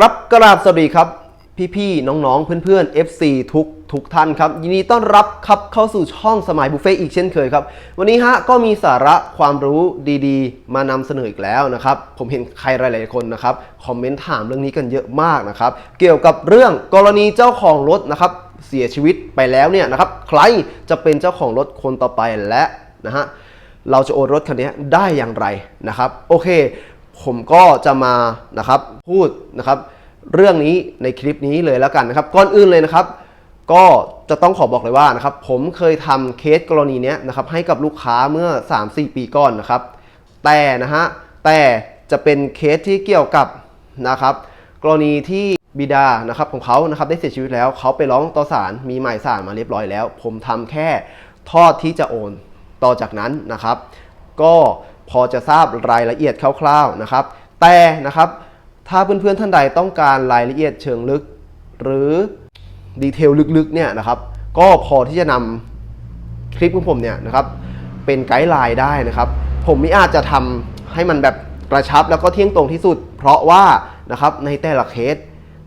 ครับกราบสวัสดีครับ พี่ๆน้องๆเพื่อนๆ FC ทุกทุกท่านครับ ยินดีต้อนรับครับเข้าสู่ช่องสมัยบุฟเฟ่อีกเช่นเคยครับ วันนี้ฮะก็มีสาระความรู้ดีๆ มานำเสนออีกแล้วนะครับ ผมเห็นใครหลายๆคนนะครับคอมเมนต์ถามเรื่องนี้กันเยอะมากนะครับ เกี่ยวกับเรื่องกรณีเจ้าของรถนะครับ เสียชีวิตไปแล้วเนี่ยนะครับ ใครจะเป็นเจ้าของรถคนต่อไปและนะฮะเราจะโอนรถคันนี้ได้อย่างไรนะครับ โอเค ผมก็จะมานะครับพูดนะครับเรื่องนี้ในคลิปนี้เลยแล้วกันนะครับ ก่อนอื่นเลยนะครับ ก็จะต้องขอบอกเลยว่านะครับผมเคยทำเคสกรณีนี้นะครับให้กับลูกค้าเมื่อ 3-4 ปีก่อนนะครับ แต่นะฮะแต่จะเป็นเคสที่เกี่ยวกับนะครับ กรณีที่บิดานะครับของเขานะครับได้เสียชีวิตแล้วเขาไปร้องต่อศาลมีหมายศาลมาเรียบร้อยแล้ว ผมทำแค่ทอดที่จะโอนต่อจากนั้นนะครับ ก็ พอจะทราบรายละเอียดคร่าวๆนะครับ แต่นะครับถ้าเพื่อนๆท่านใดต้องการรายละเอียดเชิงลึก หรือดีเทลลึกๆเนี่ยนะครับ ก็พอที่จะนำคลิปของผมเนี่ยนะครับเป็นไกด์ไลน์ได้นะครับ ผมไม่อาจจะทำให้มันแบบกระชับแล้วก็เที่ยงตรงที่สุด เพราะว่านะครับในแต่ละเคส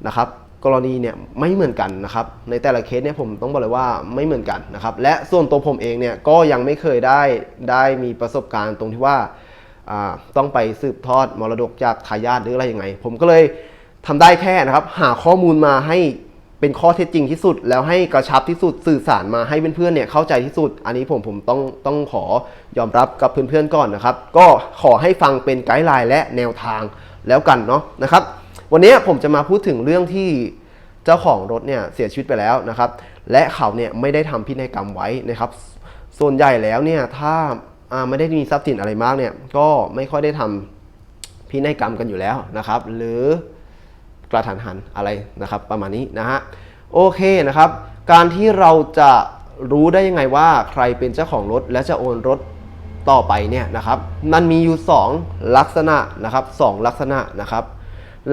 นะครับ กรณีเนี่ยไม่เหมือนกันนะครับในแต่ละเคสเนี่ยผมต้องบอกเลยว่าไม่เหมือนกันนะครับและส่วนตัวผมเองเนี่ยก็ยังไม่เคยได้ได้มีประสบการณ์ตรงที่ว่าต้องไปสืบทอดมรดกจากทายาทหรืออะไรยังไง ผมก็เลยทำได้แค่นะครับ หาข้อมูลมาให้เป็นข้อเท็จจริงที่สุด แล้วให้กระชับที่สุดสื่อสารมาให้เพื่อนๆเนี่ยเข้าใจที่สุด อันนี้ผมผมต้องต้องขอยอมรับกับเพื่อนๆก่อนนะครับ ก็ขอให้ฟังเป็นไกด์ไลน์และแนวทางแล้วกันเนาะนะครับ วันนี้ผมจะมาพูดถึงเรื่องที่เจ้าของรถเนี่ยเสียชีวิตไปแล้วนะครับ และเขาเนี่ยไม่ได้ทำพินัยกรรมไว้นะครับ ส่วนใหญ่แล้วเนี่ยถ้าไม่ได้มีทรัพย์สินอะไรมากเนี่ยก็ไม่ค่อยได้ทำพินัยกรรมกันอยู่แล้วนะครับ หรือกระทันหันอะไรนะครับประมาณนี้นะฮะโอเคนะครับ การที่เราจะรู้ได้ยังไงว่าใครเป็นเจ้าของรถและจะโอนรถต่อไปเนี่ยนะครับมันมีอยู่ 2 ลักษณะนะครับสองลักษณะนะครับ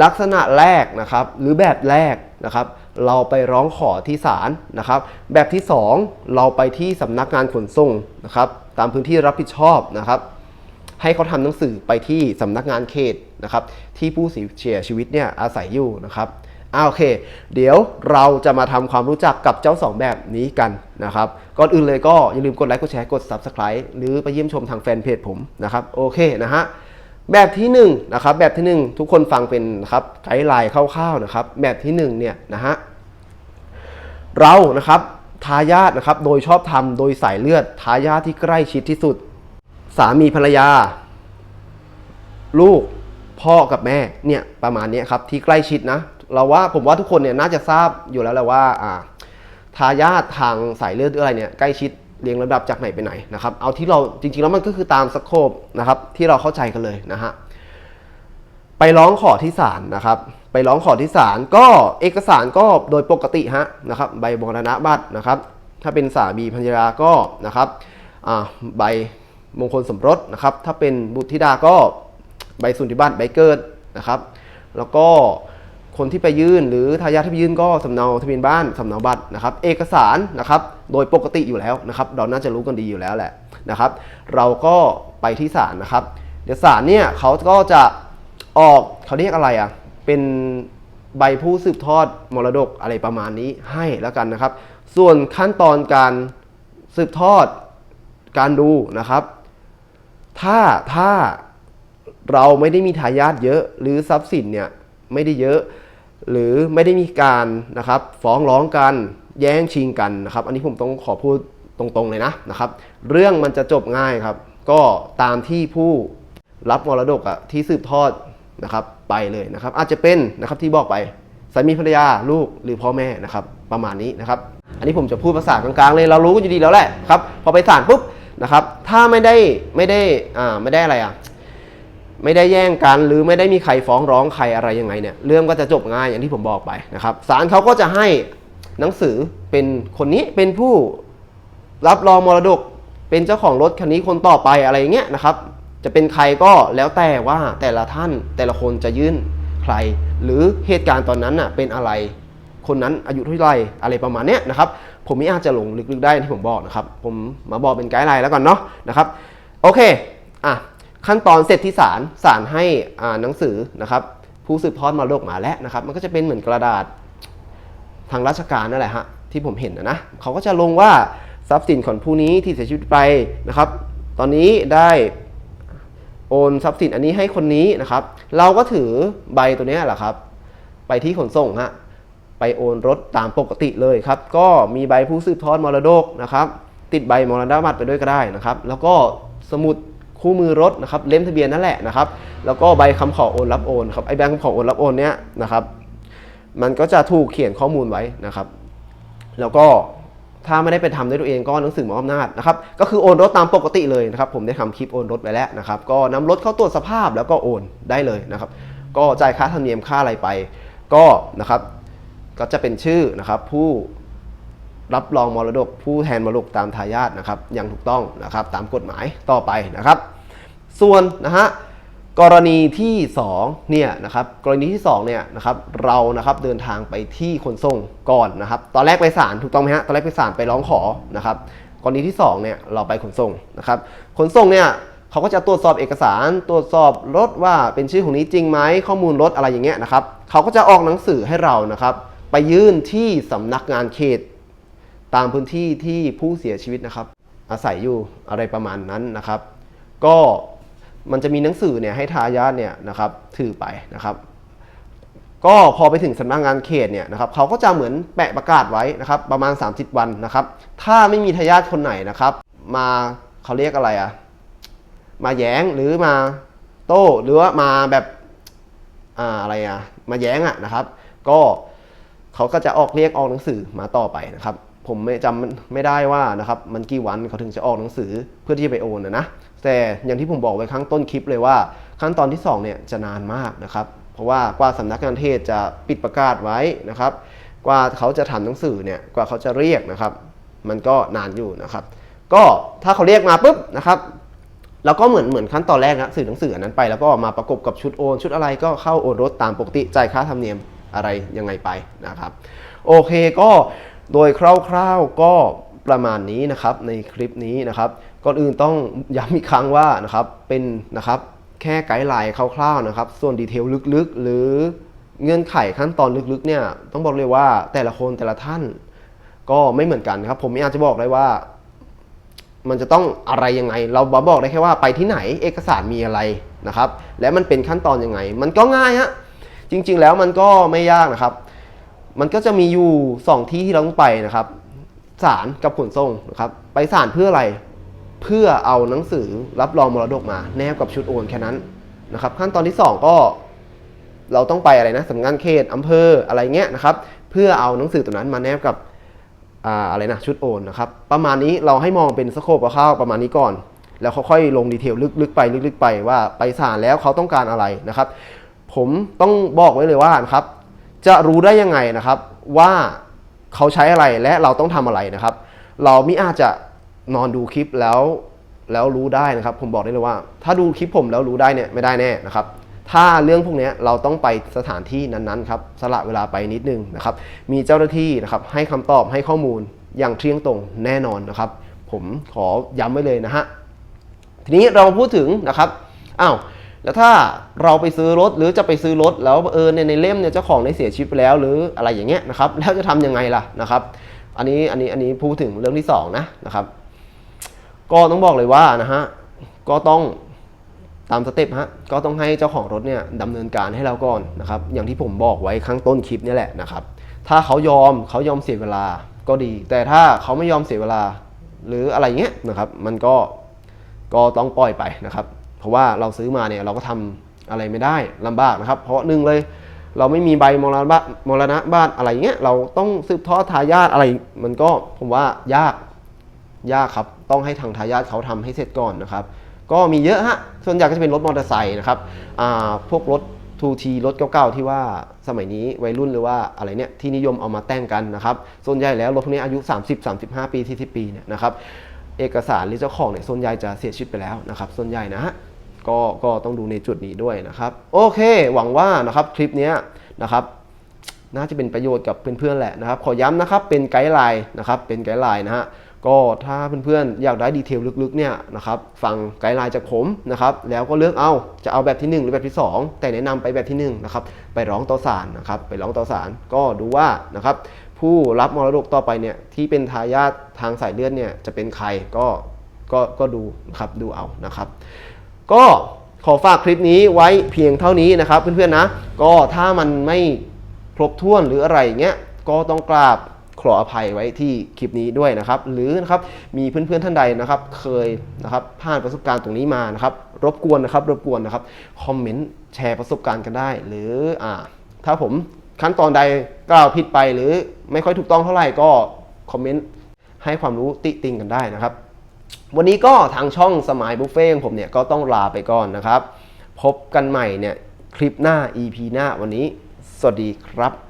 ลักษณะแรกนะครับหรือแบบแรกนะครับเราไปร้องขอที่ศาลนะครับ แบบที่ 2 เราไปที่สำนักงานขนส่งนะครับตามพื้นที่รับผิดชอบนะครับ ให้เขาทำหนังสือไปที่สำนักงานเขตนะครับ ที่ผู้เสียชีวิตเนี่ยอาศัยอยู่นะครับอ่าโอเค เดี๋ยวเราจะมาทำความรู้จักกับเจ้าสองแบบนี้กันนะครับ ก่อนอื่นเลยก็อย่าลืมกดไลค์ กดแชร์ กด Subscribe หรือไปเยี่ยมชมทางแฟนเพจผมนะครับ โอเคนะฮะ แบบที่1นงนะครับแบบที่ 1 ทุกคนฟังเป็นนะครับไกด์ไลน์คร่าวๆนะครับ แบบที่1เนี่ยนะฮะเรานะครับทายาทนะครับโดยชอบธรรมโดยสายเลือดทายาทที่ใกล้ชิดที่สุด สามีภรรยา ลูกพ่อกับแม่เนี่ยประมาณนี้ครับที่ใกล้ชิดนะ เราว่าผมว่าทุกคนเนี่ยน่าจะทราบอยู่แล้วแหละว่าอ่าทายาททางสายเลือดอะไรเนี่ยใกล้ชิด เรียงลำดับจากไหนไปไหนนะครับ เอาที่เราจริงๆแล้วมันก็คือตามสโคปนะครับที่เราเข้าใจกันเลยนะฮะ ไปร้องขอที่ศาลนะครับ ไปร้องขอที่ศาลก็เอกสารก็โดยปกติฮะนะครับ ใบมรณบัตรนะครับ ถ้าเป็นสามีภรรยาก็นะครับใบมงคลสมรสนะครับ ถ้าเป็นบุตรธิดาก็ใบสุนทรบัตรใบเกิดนะครับ แล้วก็ คนที่ไปยื่น หรือทายาทที่ไปยื่นก็สำเนาทะเบียนบ้านสำเนาบัตรนะครับ เอกสารนะครับโดยปกติอยู่แล้วนะครับ เราน่าจะรู้กันดีอยู่แล้วแหละนะครับ เราก็ไปที่ศาลนะครับ เดี๋ยวศาลเนี่ยเขาก็จะออกเขาเรียกอะไรอะเป็นใบผู้สืบทอดมรดกอะไรประมาณนี้ให้แล้วกันนะครับ ส่วนขั้นตอนการสืบทอดการดูนะครับ ถ้าถ้าเราไม่ได้มีทายาทเยอะ หรือทรัพย์สินเนี่ยไม่ได้เยอะ หรือไม่ได้มีการนะครับฟ้องร้องกันแย่งชิงกันนะครับ อันนี้ผมต้องขอพูดตรงๆเลยนะนะครับ เรื่องมันจะจบง่ายครับ ก็ตามที่ผู้รับมรดกอะที่สืบทอดนะครับไปเลยนะครับ อาจจะเป็นนะครับที่บอกไปสามีภรรยาลูกหรือพ่อแม่นะครับ ประมาณนี้นะครับ อันนี้ผมจะพูดภาษากลางๆเลยเรารู้กันอยู่ดีแล้วแหละครับพอไปศาลปุ๊บนะครับ ถ้าไม่ได้ไม่ได้อ่าไม่ได้อะไรอะ ไม่ได้แย่งกันหรือไม่ได้มีใครฟ้องร้องใครอะไรยังไงเนี่ยเรื่องก็จะจบง่ายอย่างที่ผมบอกไปนะครับศาลเขาก็จะให้หนังสือเป็นคนนี้เป็นผู้รับรองมรดก เป็นเจ้าของรถคันนี้คนต่อไปอะไรอย่างเงี้ยนะครับ จะเป็นใครก็แล้วแต่ว่าแต่ละท่านแต่ละคนจะยื่นใคร หรือเหตุการณ์ตอนนั้นน่ะเป็นอะไร คนนั้นอายุเท่าไหร่อะไรประมาณเนี้ยนะครับ ผมไม่อาจจะหลงลึกๆได้ที่ผมบอกนะครับ ผมมาบอกเป็นไกด์ไลน์แล้วกันเนาะนะครับโอเคอะ ขั้นตอนเสร็จที่ศาลศาลให้อ่าหนังสือนะครับ ผู้สืบทอดมรดกมาแล้วนะครับ มันก็จะเป็นเหมือนกระดาษทางราชการนั่นแหละฮะที่ผมเห็นนะนะเขาก็จะลงว่าทรัพย์สินของผู้นี้ที่เสียชีวิตไปนะครับ ตอนนี้ได้โอนทรัพย์สินอันนี้ให้คนนี้นะครับ เราก็ถือใบตัวนี้แหละครับ ไปที่ขนส่งฮะไปโอนรถตามปกติเลยครับ ก็มีใบผู้สืบทอดมรดกนะครับ ติดใบมรณบัตรไปด้วยก็ได้นะครับ แล้วก็สมุด คู่มือรถนะครับเล่มทะเบียนนั่นแหละนะครับแล้วก็ใบคำขอโอนรับโอนครับไอ้ใบคำขอโอนรับโอนเนี้ยนะครับมันก็จะถูกเขียนข้อมูลไว้นะครับ แล้วก็ถ้าไม่ได้ไปทำด้วยตัวเองก็หนังสือมอบอำนาจนะครับก็คือโอนรถตามปกติเลยนะครับผมได้ทำคลิปโอนรถไปแล้วนะครับก็นำรถเข้าตรวจสภาพแล้วก็โอนได้เลยนะครับก็จ่ายค่าธรรมเนียมค่าอะไรไป ก็นะครับก็จะเป็นชื่อนะครับผู้รับรองมรดกผู้แทนมรดกตามทายาทนะครับอย่างถูกต้องนะครับตามกฎหมายต่อไปนะครับ ส่วนนะฮะกรณีที่2เนี่ยนะครับกรณีที่2เนี่ยนะครับเรานะครับเดินทางไปที่ขนส่งก่อนนะครับ ตอนแรกไปศาลถูกต้องไหมฮะตอนแรกไปศาลไปร้องขอนะครับกรณีที่2เนี่ยเราไปขนส่งนะครับขนส่งเนี่ยเขาก็จะตรวจสอบเอกสารตรวจสอบรถว่าเป็นชื่อของนี้จริงไหมข้อมูลรถอะไรอย่างเงี้ยนะครับเขาก็จะออกหนังสือให้เรานะครับ ไปยื่นที่สำนักงานเขต ตามพื้นที่ที่ผู้เสียชีวิตนะครับ อาศัยอยู่อะไรประมาณนั้นนะครับ ก็ มันจะมีหนังสือเนี่ยให้ทายาทเนี่ยนะครับถือไปนะครับ ก็พอไปถึงสำนักงานเขตเนี่ยนะครับเขาก็จะเหมือนแปะประกาศไว้นะครับ ประมาณ 30 วันนะครับ ถ้าไม่มีทายาทคนไหนนะครับ มาเขาเรียกอะไรอะมาแย้งหรือมาโต้หรือว่ามาแบบอ่าอะไรอะมาแย้งอะนะครับ ก็เขาก็จะออกเรียกออกหนังสือมาต่อไปนะครับ ผมไม่จำไม่ได้ว่านะครับมันกี่วันเขาถึงจะออกหนังสือเพื่อที่จะไปโอนนะนะแต่อย่างที่ผมบอกไว้ครั้งต้นคลิปเลยว่า ขั้นตอนที่2เนี่ยจะนานมากนะครับเพราะว่ากว่าสำนักงานเทศจะปิดประกาศไว้นะครับ กว่าเขาจะทำหนังสือเนี่ยกว่าเขาจะเรียกนะครับ มันก็นานอยู่นะครับ ก็ถ้าเขาเรียกมาปุ๊บนะครับแล้วก็เหมือนเหมือนขั้นตอนแรกนะสื่อหนังสืออันนั้นไป แล้วก็มาประกบกับชุดโอน ชุดอะไรก็เข้าโอนรถตามปกติจ่ายค่าธรรมเนียมอะไรยังไงไปนะครับ โอเคก็ โดยคร่าวๆก็ประมาณนี้นะครับในคลิปนี้นะครับ ก่อนอื่นต้องย้ำอีกครั้งว่านะครับเป็นนะครับแค่ไกด์ไลน์คร่าวๆนะครับ ส่วนดีเทลลึกๆ หรือเงื่อนไขขั้นตอนลึกๆเนี่ยต้องบอกเลยว่าแต่ละคนแต่ละท่านก็ไม่เหมือนกันครับ ผมไม่อาจจะบอกได้ว่า มันจะต้องอะไรยังไง เราบอกได้แค่ว่าไปที่ไหนเอกสารมีอะไรนะครับ และมันเป็นขั้นตอนยังไง มันก็ง่ายฮะจริง ๆ แล้วมันก็ไม่ยากนะครับ มันก็จะมีอยู่ 2 ที่ที่เราต้องไปนะครับศาลกับขนส่งนะครับ ไปศาลเพื่ออะไร เพื่อเอาหนังสือรับรองมรดกมาแนบกับชุดโอนแค่นั้นนะครับ ขั้นตอนที่ 2 ก็เราต้องไปอะไรนะสำนักงานเขตอำเภออะไรเงี้ยนะครับ เพื่อเอาหนังสือตัวนั้นมาแนบกับอะไรนะชุดโอนนะครับ ประมาณนี้เราให้มองเป็นสโคปคร่าวๆประมาณนี้ก่อน แล้วค่อยๆลงดีเทลลึกๆไปลึกๆไปว่าไปศาลแล้วเขาต้องการอะไรนะครับ ผมต้องบอกไว้เลยว่านะครับ จะรู้ได้ยังไงนะครับว่าเขาใช้อะไรและเราต้องทำอะไรนะครับ เราไม่อาจจะนอนดูคลิปแล้วแล้วรู้ได้นะครับ ผมบอกได้เลยว่า ถ้าดูคลิปผมแล้วรู้ได้เนี่ยไม่ได้แน่นะครับ ถ้าเรื่องพวกนี้เราต้องไปสถานที่นั้นๆครับสละเวลาไปนิดนึงนะครับ มีเจ้าหน้าที่นะครับให้คำตอบให้ข้อมูลอย่างเที่ยงตรงแน่นอนนะครับ ผมขอย้ำไว้เลยนะฮะทีนี้เรามาพูดถึงนะครับอ้าว แล้วถ้าเราไปซื้อรถหรือจะไปซื้อรถแล้วเออในในเล่มเนี่ยเจ้าของได้เสียชีวิตไปแล้วหรืออะไรอย่างเงี้ยนะครับแล้วจะทำยังไงล่ะนะครับ อันนี้อันนี้อันนี้พูดถึงเรื่องที่สองนะนะครับ ก็ต้องบอกเลยว่านะฮะก็ต้องตามสเต็ปฮะก็ต้องให้เจ้าของรถเนี่ยดำเนินการให้เราก่อนนะครับ อย่างที่ผมบอกไว้ข้างต้นคลิปนี่แหละนะครับ ถ้าเขายอมเขายอมเสียเวลาก็ดี แต่ถ้าเขาไม่ยอมเสียเวลาหรืออะไรเงี้ยนะครับ มันก็ก็ต้องปล่อยไปนะครับ ราะว่าเราซื้อมาเนี่ยเราก็ทำอะไรไม่ได้ลำบากนะครับ เพราะหนึ่งเลย เราไม่มีใบมรณะมรณะบ้านอะไรเงี้ยเราต้องสืบทอดทายาทอะไร มันก็ผมว่ายากยากครับ ต้องให้ทางทายาทเขาทำให้เสร็จก่อนนะครับ ก็มีเยอะฮะส่วนใหญ่ก็จะเป็นรถมอเตอร์ไซค์นะครับอ่าพวกรถทูทีรถเก่าๆที่ว่าสมัยนี้วัยรุ่นหรือว่าอะไรเนี่ยที่นิยมเอามาแต่งกันนะครับส่วนใหญ่แล้วรถพวกนี้อายุ 30-35 ปี 40 ปีเนี่ยนะครับเอกสารหรือเจ้าของเนี่ยส่วนใหญ่จะเสียชีวิตไปแล้วนะครับ ส่วนใหญ่นะฮะ ก็ก็ต้องดูในจุดนี้ด้วยนะครับ โอเค หวังว่านะครับคลิปนี้นะครับน่าจะเป็นประโยชน์กับเพื่อนๆแหละนะครับ ขอย้ำนะครับเป็นไกด์ไลน์นะครับเป็นไกด์ไลน์นะฮะก็ถ้าเพื่อนๆอยากได้ดีเทลลึกๆเนี่ยนะครับฟังไกด์ไลน์จากผมนะครับแล้วก็เลือกเอาจะเอาแบบที่ 1 หรือแบบที่ 2 แต่แนะนำไปแบบที่1นะครับไปร้องต่อศาลนะครับไปร้องต่อศาลก็ดูว่านะครับผู้รับมรดกต่อไปเนี่ยที่เป็นทายาททางสายเลือดเนี่ยจะเป็นใครก็ก็ก็ดูนะครับดูเอานะครับ ก็ขอฝากคลิปนี้ไว้เพียงเท่านี้นะครับ เพื่อนๆนะ ก็ถ้ามันไม่ครบถ้วนหรืออะไรเงี้ยก็ต้องกราบขออภัยไว้ที่คลิปนี้ด้วยนะครับ หรือนะครับมีเพื่อนๆท่านใดนะครับ เคยนะครับผ่านประสบการณ์ตรงนี้มานะครับ รบกวนนะครับ รบกวนนะครับคอมเมนต์แชร์ประสบการณ์กันได้ หรืออ่าถ้าผมขั้นตอนใดกล่าวผิดไปหรือไม่ค่อยถูกต้องเท่าไหร่ก็คอมเมนต์ให้ความรู้ติติงกันได้นะครับ วันนี้ก็ทางช่องสมายบุฟเฟ่ของผมเนี่ยก็ต้องลาไปก่อนนะครับ พบกันใหม่เนี่ยคลิปหน้า EP หน้าวันนี้ สวัสดีครับ